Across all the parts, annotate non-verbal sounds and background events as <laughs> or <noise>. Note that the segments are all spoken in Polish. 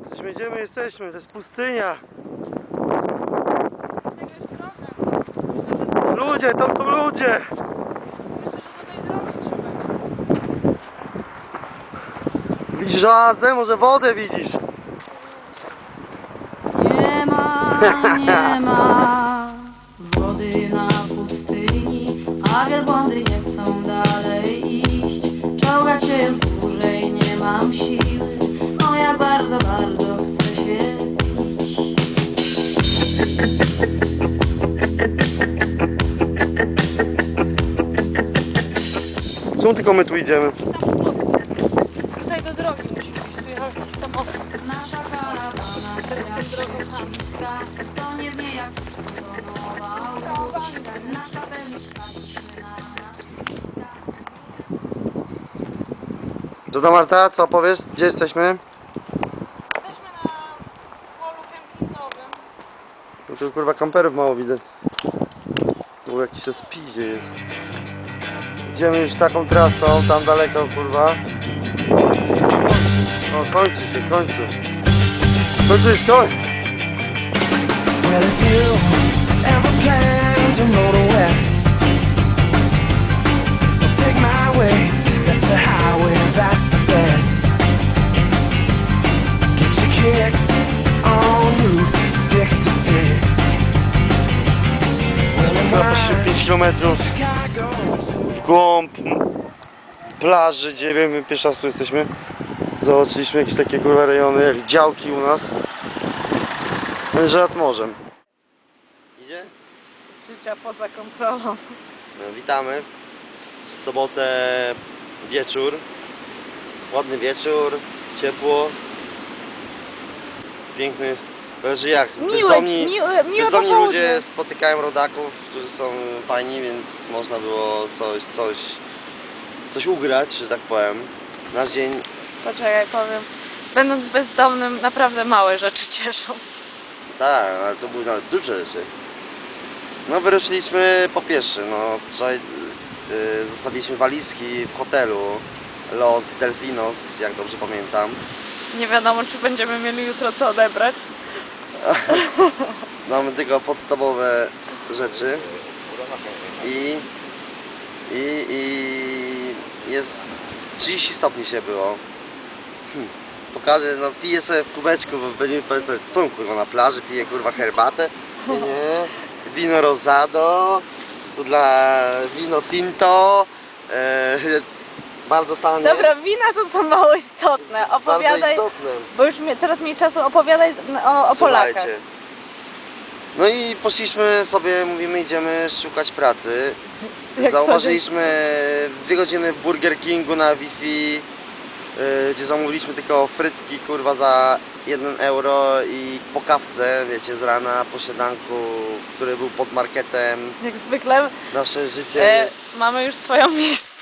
Jesteśmy, gdzie my jesteśmy? To jest pustynia. Ludzie, tam są ludzie. Widzisz oazę? Może wodę widzisz? Nie ma, nie ma wody na pustyni, a wielbłądy nie chcą dalej iść. Czołgać się Czemu tylko my tu idziemy? Tutaj do drogi musi być. Tu jechał jakiś samochód. Nasza karawana przyjaciółska, to nie w niej jak stonował łódź. Nasza pewniczka patrzy na nas. Co tam Marta? Co powiesz? Gdzie jesteśmy? Jesteśmy na polu kempingowym. No tu kurwa kamperów mało widzę. Tu jakiś się spidzie jest. Idziemy już taką trasą, tam daleko kurwa. O, kończy się, kończy. Kończy jest koniec. Well, if you ever plan to motor west, take my way. That's the highway, that's the best. Get your kicks on Route 66. Well, in Ja poszliśmy 5 km Chicago w głąb plaży, gdzie wiemy, pierwszy raz tu jesteśmy. Zobaczyliśmy jakieś takie kurwa rejony, jak działki u nas. Że nad morzem. Idzie? Życia poza kontrolą. No, Witamy w sobotę wieczór. Ładny wieczór, ciepło. Piękny. Leży jak Miłe, bezdomni, miłe, miłe bezdomni popołudnie. ludzie spotykają rodaków, którzy są fajni, więc można było coś, coś, coś ugrać, że tak powiem. Nasz dzień Poczekaj, powiem. Będąc bezdomnym, naprawdę małe rzeczy cieszą. Tak, ale to były nawet duże rzeczy. No wyruszyliśmy po pieszo, no wczoraj y, zostawiliśmy walizki w hotelu Los Delfinos, jak dobrze pamiętam. Nie wiadomo, czy będziemy mieli jutro co odebrać. <laughs> Mamy tylko podstawowe rzeczy i, i, i jest 30 stopni się było. Hm. Pokażę, no piję sobie w kubeczku, bo będziemy powiedzieć, co kurwa na plaży, pije kurwa herbatę. Nie. Wino rosado, dla wino tinto, e, bardzo tanie, Dobra, wina to są mało istotne. bardzo Opowiadaj, istotne. bo już mnie, coraz mniej czasu opowiadaj o, o Polakach. Słuchajcie. No i poszliśmy sobie, mówimy, idziemy szukać pracy. Jak Zauważyliśmy dwie godziny w Burger Kingu na Wi-Fi, yy, gdzie zamówiliśmy tylko frytki, kurwa, za 1 euro i po kawce, wiecie, z rana, po śniadanku, który był pod marketem. Jak zwykle Nasze życie e, jest mamy już swoją <laughs>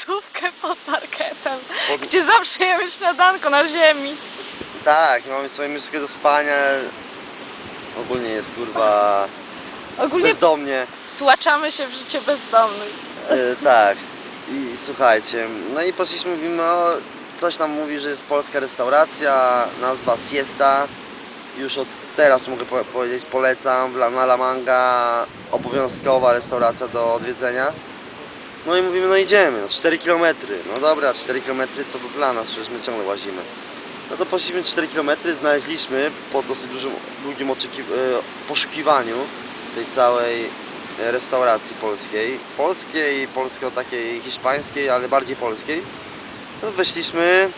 miejscówkę pod marketem, pod... gdzie zawsze jemy śniadanko na ziemi. Tak, mamy swoją mieszkę do spania. Ogólnie jest, kurwa, Ogólnie bezdomnie. tłaczamy się w życie bezdomnych. E, tak. I słuchajcie, no i poszliśmy, mówimy, o, coś nam mówi, że jest polska restauracja, nazwa Siesta. Już od teraz mogę po powiedzieć, polecam, w La- na La Manga obowiązkowa restauracja do odwiedzenia. No i mówimy, no idziemy, no 4 km. No dobra, 4 km co to dla nas, przecież my ciągle łazimy. No to poszliśmy 4 km, znaleźliśmy po dosyć dużym, długim e, poszukiwaniu tej całej e, restauracji polskiej. Polskiej, polskiej takiej hiszpańskiej, ale bardziej polskiej. No weszliśmy.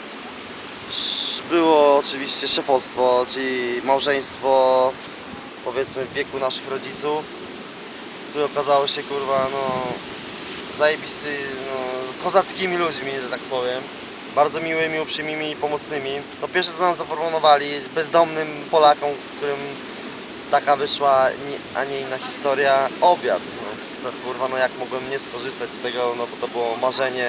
Sz- Było oczywiście szefostwo, czyli małżeństwo powiedzmy w wieku naszych rodziców, które okazało się kurwa no zajebisty, no, kozackimi ludźmi, że tak powiem. Bardzo miłymi, uprzejmymi i pomocnymi. No pierwsze co nam zaproponowali bezdomnym Polakom, którym taka wyszła, a nie inna historia, obiad. No, to kurwa, no jak mogłem nie skorzystać z tego, no bo to było marzenie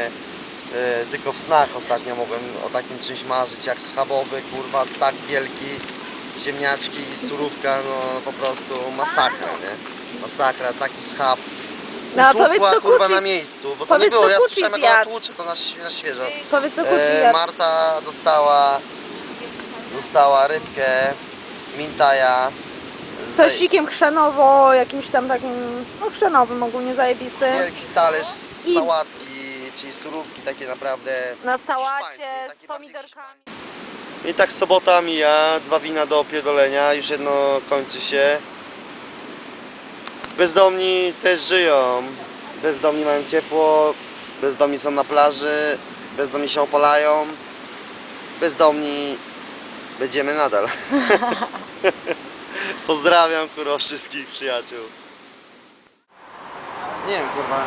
e, tylko w snach ostatnio mogłem o takim czymś marzyć, jak schabowy, kurwa, tak wielki, ziemniaczki i surówka, no po prostu masakra, nie? Masakra, taki schab. No a Utłukła, powiedz co kurwa na miejscu, bo to nie powiedz, było, co ja słyszałem jak ona tłucze, to na, świe- na świeżo. powiedz co E. Marta dostała dostała rybkę, mintaja. Z sosikiem chrzanowo, jakimś tam takim, no chrzanowym ogólnie zajebisty. Wielki talerz z I- sałatki, czyli surówki takie naprawdę. Na hiszpańskie, sałacie takie z bardziej pomidorkami. I tak sobota mija, dwa wina do opierdolenia, już jedno kończy się. Bezdomni też żyją. Bezdomni mają ciepło, bezdomni są na plaży, bezdomni się opalają. Bezdomni będziemy nadal. <laughs> Pozdrawiam kurwa wszystkich przyjaciół. Nie wiem kurwa.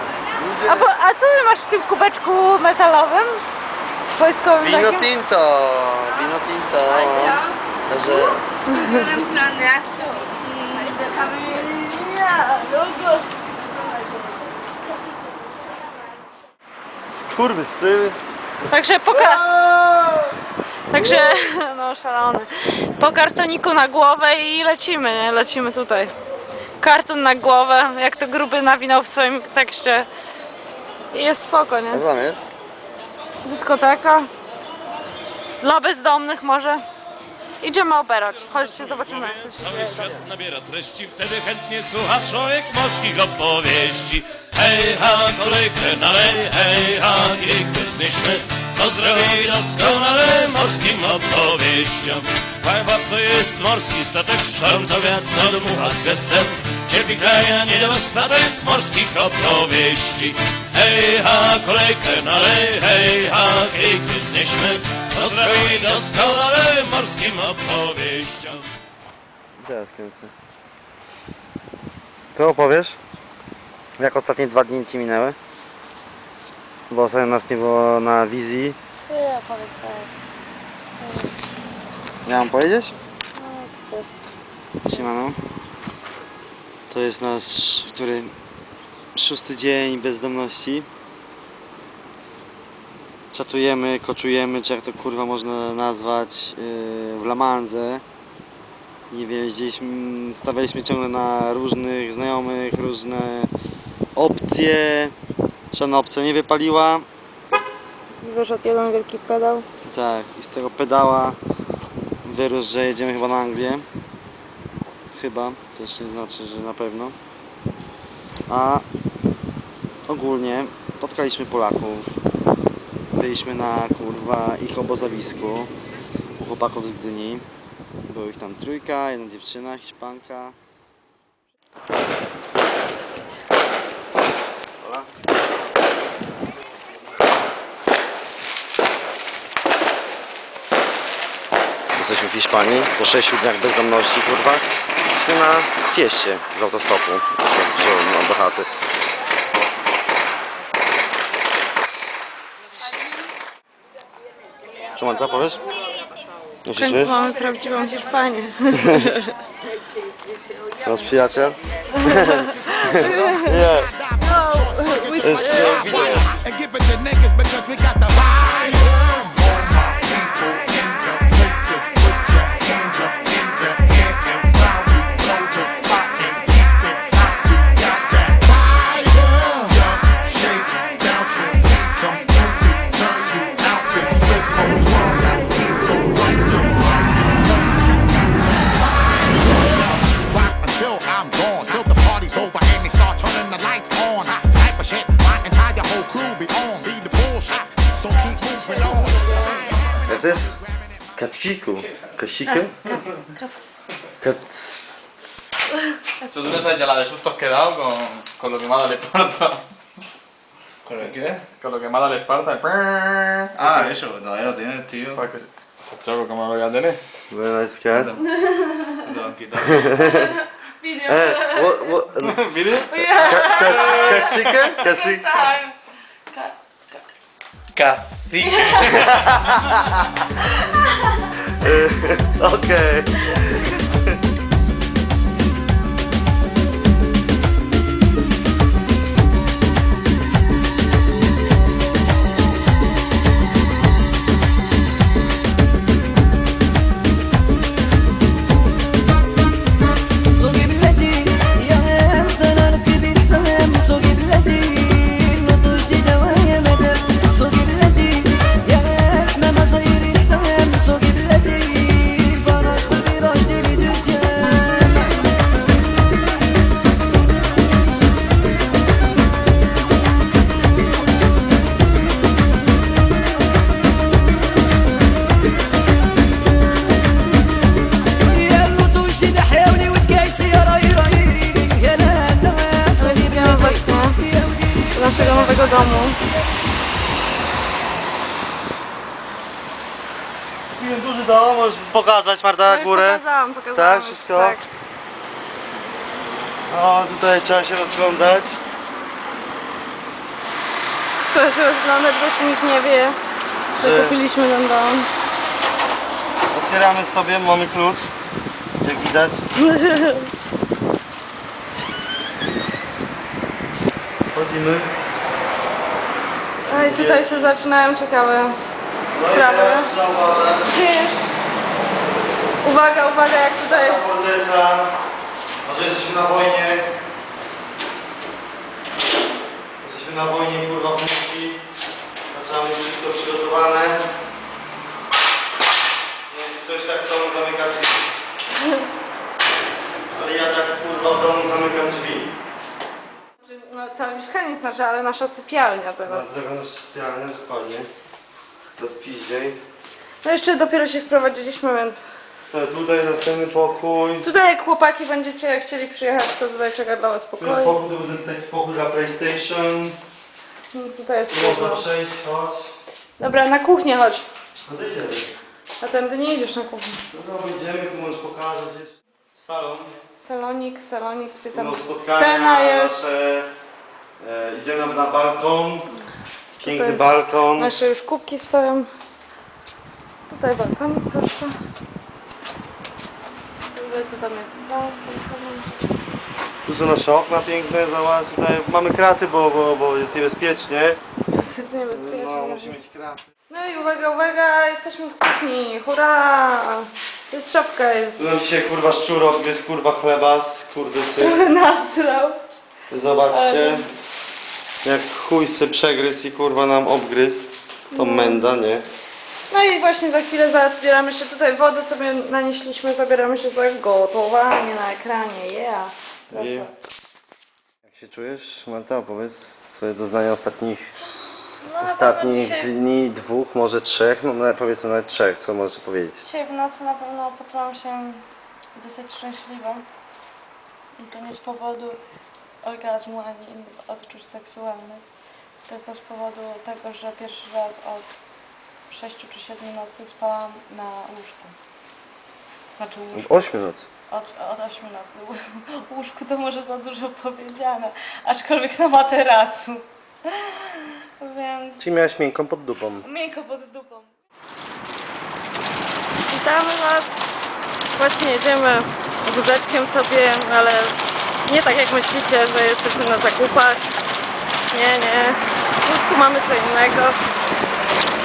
nigdy- A, po, a co ty masz w tym kubeczku metalowym? Wojskowym Vino takim? tinto, vino tinto. Także Biorę plany akcji. skurwysy. Także po ka- Także, <laughs> no szalony. Po kartoniku na głowę i lecimy, nie? Lecimy tutaj. Karton na głowę, jak to gruby nawinął w swoim tekście. I jest spoko, nie? Co tam jest? Dyskoteka. Dla bezdomnych może. Idziemy oberać. Chodźcie, zobaczymy. Cały świat nabiera treści, wtedy chętnie słucha człowiek morskich opowieści. Hej ha, kolejkę nalej, hej ha, kielichę wznieśmy, to zrobi doskonale morskim opowieściom. Pływa to jest morski statek, sztorm to wiatr, co dmucha z gestem. Cierpi kraja niedostatek morskich opowieści. Hej ha, kolejkę nalej, hej ha, kielichę wznieśmy, to zrobi doskonale morskim opowieściom. Teraz kręcę. Co opowiesz? Jak ostatnie dwa dni ci minęły? Bo ostatnio nas nie było na wizji. Miałam powiedzieć? Siemano. To jest nasz, który szósty dzień bezdomności. Czatujemy, koczujemy, czy jak to kurwa można nazwać, yy, w Lamanze. Nie wiem, jeździliśmy, stawialiśmy ciągle na różnych znajomych, różne opcje. Żadna opcja nie wypaliła. Wyszedł jeden wielki pedał. Tak, i z tego pedała wyrósł, że jedziemy chyba na Anglię. Chyba, to jeszcze nie znaczy, że na pewno. A ogólnie spotkaliśmy Polaków. Byliśmy na kurwa ich obozowisku u chłopaków z Gdyni. Było ich tam trójka, jedna dziewczyna, Hiszpanka. Dobra. Jesteśmy w Hiszpanii po 6 dniach bezdomności, kurwa. Jesteśmy na fieście z autostopu. To się wziął no, do chaty. Co Marta powiesz? W końcu mamy prawdziwą Hiszpanię. <laughs> Nasz przyjaciel? <laughs> <laughs> Nie. To jest wideo. Kaciku. Kasiku? Kac... ¿Tú te sabes ya la de sustos que he dado con, con lo que me ha dado el Esparta? ¿Con el qué? Con lo que me ha dado el Esparta. Ah, eso, todavía lo tienes, tío. Pues que sí. ¿cómo lo voy a tener? Te lo han quitado. <laughs> Eh, what, what. <laughs> <laughs> Cacique. <laughs> okay. Udało? Możesz pokazać Marta No górę? Pokazałam, pokazałam. Tak, wszystko? Tak. O, tutaj trzeba się rozglądać. Trzeba się rozglądać, bo jeszcze nikt nie wie, że Że- kupiliśmy ten dom. Otwieramy sobie, mamy klucz. Jak widać. <laughs> Wchodzimy. A i tutaj się zaczynają ciekawe sprawy. uwaga, uwaga, jak tutaj... Nasza forteca. Może jesteśmy na wojnie. Jesteśmy na wojnie, kurwa, w. Trzeba mieć wszystko przygotowane. Nie wiem, czy ktoś tak w domu zamyka drzwi. Ale ja tak, kurwa, w domu zamykam drzwi. No, całe mieszkanie jest nasze, ale nasza sypialnia teraz. Dlatego nasz sypialnia, dokładnie. To. No jeszcze dopiero się wprowadziliśmy, więc... E, Tutaj następny pokój. Tutaj jak chłopaki będziecie chcieli przyjechać, to tutaj czeka dla was Tu jest pokój. pokój, to będzie taki pokój dla PlayStation. No, tutaj jest Tu można przejść, chodź. Dobra, na kuchnię chodź. No to idziemy. A tędy nie idziesz na kuchnię. No to idziemy, tu możesz pokazać jeszcze. Salon. Salonik, salonik, gdzie tam No, spotkania scena jest. nasze. E, idziemy na balkon. Piękny Tutaj balkon. Nasze już kubki stoją. Tutaj balkonik proszę. Co tam jest za balkonem. Tu są nasze okna piękne, zobacz. Tutaj mamy kraty, bo, bo, bo jest niebezpiecznie. Dosyć niebezpiecznie. No, musi mieć kraty. No i uwaga, uwaga, jesteśmy w kuchni, hurra! Jest szafka, jest. Tu nam dzisiaj kurwa szczur odgryzł, kurwa chleba z kurdysy. <laughs> Nasrał. Zobaczcie. Jak chuj se przegryzł i kurwa nam obgryzł. To menda, nie? No i właśnie za chwilę zabieramy się tutaj, wodę sobie nanieśliśmy, zabieramy się za gotowanie na ekranie, yeah. Proszę. I... Jak się czujesz, Marta? Opowiedz swoje doznania ostatnich, No, na ostatnich pewno dzisiaj, dni, dwóch, może trzech, no nawet powiedzmy nawet trzech, co możesz powiedzieć? dzisiaj w nocy na pewno poczułam się dosyć szczęśliwą. I to nie z powodu orgazmu ani innych odczuć seksualnych, tylko z powodu tego, że pierwszy raz od 6 czy 7 nocy spałam na łóżku. Znaczy łóżku. Ośmiu noc. Od, od 8 nocy. Łóżku to może za dużo powiedziane, aczkolwiek na materacu. Więc Czyli miałeś miękką pod dupą. miękko pod dupą. Witamy Was. Właśnie jedziemy wózeczkiem sobie, ale nie tak jak myślicie, że jesteśmy na zakupach. Nie, nie. W Rusku mamy co innego.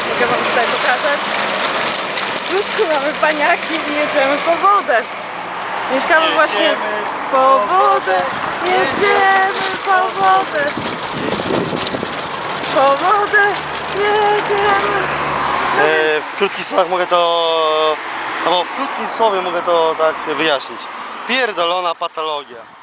Mogę Wam tutaj pokazać. W Rusku mamy paniaki i jedziemy po wodę. Mieszkamy właśnie po wodę. Jedziemy po wodę. Po wodę jedziemy. E, w krótkich słowach mogę to... Albo w krótkim słowie mogę to tak wyjaśnić. Pierdolona patologia.